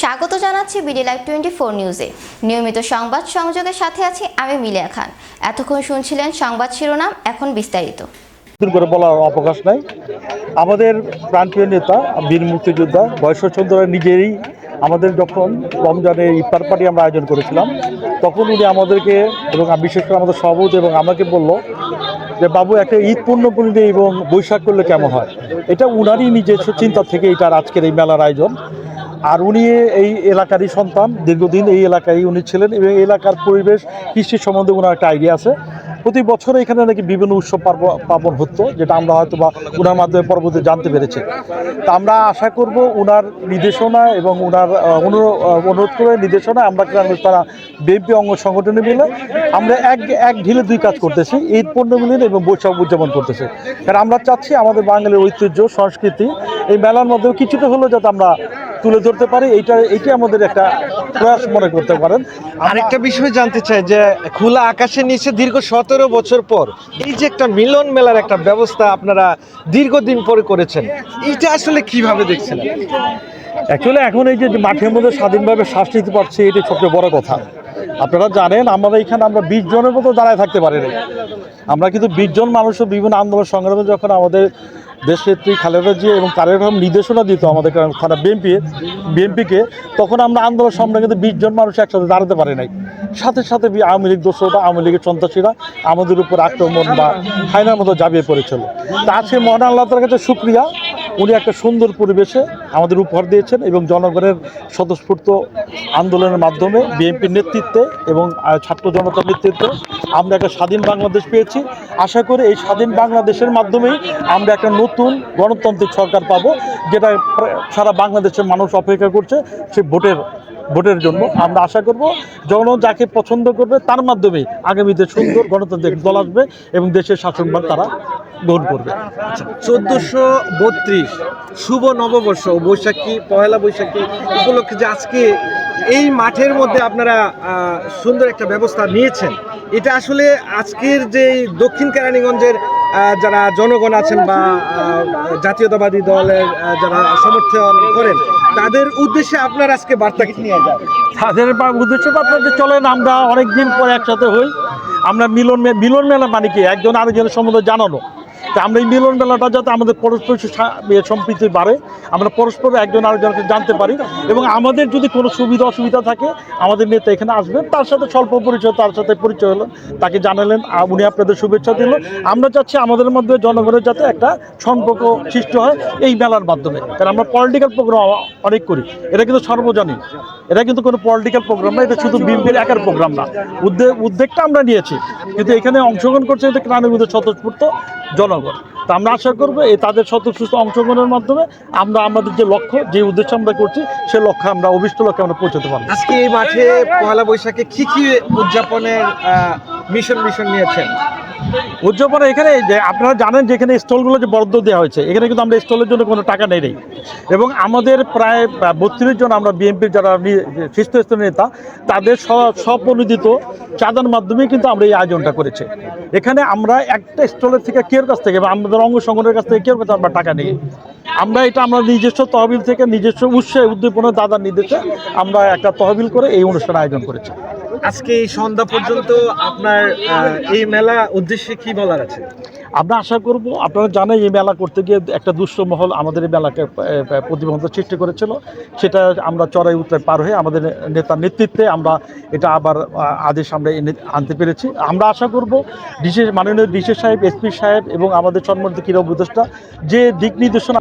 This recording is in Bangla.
স্বাগত জানাচ্ছি বিডি লাইভ টোয়েন্টি ফোর নিউজে নিয়মিত সংবাদ সংযোগের সাথে আছি আমি মিলিয়া খান। এতক্ষণ শুনছিলেন সংবাদ শিরোনাম, এখন বিস্তারিত। করে বলার অবকাশ নাই। আমাদের প্রান্তীয় নেতা, বীর মুক্তিযোদ্ধা বয়সচন্দ্র নিজেরই আমাদের যখন রমজানে ইফতার পার্টি আমরা আয়োজন করেছিলাম, তখন উনি আমাদেরকে এবং বিশেষ করে আমাদের সভাপতি এবং আমাকে বলল যে, বাবু, একটা ঈদ পূর্ণ করলে এবং বৈশাখ করলে কেমন হয়? এটা উনারই নিজস্ব চিন্তা থেকে এটার আজকের এই মেলার আয়োজন। আর উনি এই এলাকারই সন্তান, দীর্ঘদিন এই এলাকায় উনি ছিলেন এবং এলাকার পরিবেশ, কৃষি সম্বন্ধে ওনার একটা আইডিয়া আছে। প্রতি বছর এখানে নাকি বিভিন্ন উৎসব পার্ব- পার্বণ হতো, যেটা আমরা হয়তো বা ওনার মাধ্যমে পরবর্তী জানতে পেরেছি। তা আমরা আশা করব ওনার নির্দেশনা এবং ওনার অনুরোধ করে নির্দেশনা, আমরা তারা বিএনপি অঙ্গ সংগঠনে মিলে আমরা এক এক ঢিলে দুই কাজ করতেছি, ঈদ পণ্য মিলন এবং বৈশাখ উদযাপন করতেছি। কারণ আমরা চাচ্ছি আমাদের বাঙালির ঐতিহ্য, সংস্কৃতি, এই মেলার মধ্যেও কিছুটা হলেও যাতে আমরা তুলে ধরতে পারি এইটা এইটা আমাদের একটা প্রয়াস মনে করতে পারেন। আরেকটা বিষয় জানতে চাই যে খোলা আকাশের নিচে দীর্ঘ সতেরো বছর পর এই যে একটা মিলন মেলার একটা ব্যবস্থা আপনারা দীর্ঘদিন পরে করেছেন এইটা আসলে কীভাবে দেখছেন অ্যাকচুয়ালি এখন এই যে মাঠের মধ্যে স্বাধীনভাবে শ্বাস নিতে পারছি এটি সবচেয়ে বড় কথা। আপনারা জানেন আমরা এখানে আমরা বিশ জনের মতো দাঁড়ায় থাকতে পারি না আমরা কিন্তু বিশ জন মানুষের বিভিন্ন আন্দোলন সংগ্রামে যখন আমাদের দেশনেত্রী খালেদা জিয়া এবং তারেক রহমান নির্দেশনা দিত আমাদের থানা বিএনপি বিএনপিকে তখন আমরা আন্দোলন সামনে কিন্তু বিশ জন মানুষ একসাথে দাঁড়াতে পারি নাই। সাথে সাথে আওয়ামী লীগ দোষরা, আওয়ামী লীগের সন্ত্রাসীরা আমাদের উপর আক্রমণ বা হাইনার মতো জাবিয়ে পড়েছিল। তা আজকে মহান আল্লাহ তার কাছে সুক্রিয়া উনি একটা সুন্দর পরিবেশে আমাদের উপহার দিয়েছেন এবং জনগণের স্বতঃস্ফূর্ত আন্দোলনের মাধ্যমে বিএনপির নেতৃত্বে এবং ছাত্র জনতার নেতৃত্বে আমরা একটা স্বাধীন বাংলাদেশ পেয়েছি। আশা করি এই স্বাধীন বাংলাদেশের মাধ্যমেই আমরা একটা নতুন গণতান্ত্রিক সরকার পাবো, যেটা সারা বাংলাদেশের মানুষ অপেক্ষা করছে সে ভোটের ভোটের জন্য। আমরা আশা করব জনগণ যাকে পছন্দ করবে তার মাধ্যমে আগামীতে সুন্দর গণতান্ত্রিক দল আসবে এবং দেশের শাসনভার তারা গ্রহণ করবে। চোদ্দশো বত্রিশ শুভ নববর্ষ বৈশাখী পয়লা বৈশাখী উপলক্ষে যে আজকে এই মাঠের মধ্যে আপনারা সুন্দর একটা ব্যবস্থা নিয়েছেন, এটা আসলে আজকের যে দক্ষিণ কেরানীগঞ্জের যারা জনগণ আছেন বা জাতীয়তাবাদী দলের যারা সমর্থন করেন, তাদের উদ্দেশ্যে আপনার আজকে বার্তা কি? নিয়ে যান তাদের উদ্দেশ্য আপনার যে চলেন, আমরা অনেক দিন পরে একসাথে হই, আমরা মিলন মিলন মেলা মানে কি? একজন আরেকজনের সম্বন্ধে জানানো। তা আমরা এই মিলন মেলাটা যাতে আমাদের পরস্পর সম্প্রীতি বাড়ে, আমরা পরস্পর একজন আরেকজনকে জানতে পারি এবং আমাদের যদি কোনো সুবিধা অসুবিধা থাকে, আমাদের নেতা এখানে আসবেন, তার সাথে স্বল্প পরিচয়, তার সাথে পরিচয় হলো, তাকে জানালেন উনি আপনাদের শুভেচ্ছা দিল। আমরা চাচ্ছি আমাদের মধ্যে জনগণের যাতে একটা সম্পর্ক সৃষ্টি হয় এই মেলার মাধ্যমে। কারণ আমরা পলিটিক্যাল প্রোগ্রাম অনেক করি, এটা কিন্তু সর্বজনীন। এটা কিন্তু কোনো পলিটিক্যাল প্রোগ্রাম না, এটা শুধু বিএনপির একার প্রোগ্রাম না। উদ্যোগ উদ্যোগটা আমরা নিয়েছি। কিন্তু এখানে অংশগ্রহণ করছে কিন্তু ক্রান্তির স্বতঃস্ফূর্ত জনগণ। তো আমরা আশা করব এই তাদের সুস্থ অংশগ্রহণের মাধ্যমে আমরা আমাদের যে লক্ষ্য, যে উদ্দেশ্য আমরা করছি, সে লক্ষ্য আমরা অভিষ্ট লক্ষ্যে আমরা পৌঁছতে পারব। আজকে এই মাঠে পয়লা বৈশাখে কি কি উদযাপনের মিশন মিশন নিয়েছেন? উদযাপন এখানে যে আপনারা জানেন যে এখানে স্টলগুলো যে বরাদ্দ দেওয়া হয়েছে, এখানে কিন্তু আমরা স্টলের জন্য কোনো টাকা নেই এবং আমাদের প্রায় বত্রিশ জন আমরা বিএনপির যারা শীর্ষস্থানীয় নেতা, তাদের স্ব- স্বপ্রণোদিত চাঁদার মাধ্যমেই কিন্তু আমরা এই আয়োজনটা করেছি। এখানে আমরা একটা স্টলের থেকে কেউ কাছ থেকে বা আমাদের অঙ্গ সংগঠনের কাছ থেকে কেউ কাছে আমরা টাকা নিই। আমরা এটা আমরা নিজস্ব তহবিল থেকে নিজস্ব উৎসাহ উদ্দীপনা দাদার নির্দেশে আমরা একটা তহবিল করে এই অনুষ্ঠান আয়োজন করেছি। আজকে এই সন্ধ্যা পর্যন্ত আপনার এই মেলা উদ্দেশ্যে কি বলার আছে? আমরা আশা করব আপনারা জানেন এই মেলা করতে গিয়ে একটা দুষ্ট মহল আমাদের এই মেলাকে আহ, প্রতিবন্ধক সৃষ্টি করেছিল। সেটা আমরা চড়াই উত্তরায় পার হয়ে আমাদের নেতার নেতৃত্বে আমরা এটা আবার আদেশ আমরা এনে আনতে পেরেছি। আমরা আশা করব ডিসি মাননীয় ডিসি সাহেব এসপি সাহেব এবং আমাদের সম্মানিত ক্রীড়া উপদেষ্টা যে দিক নির্দেশনা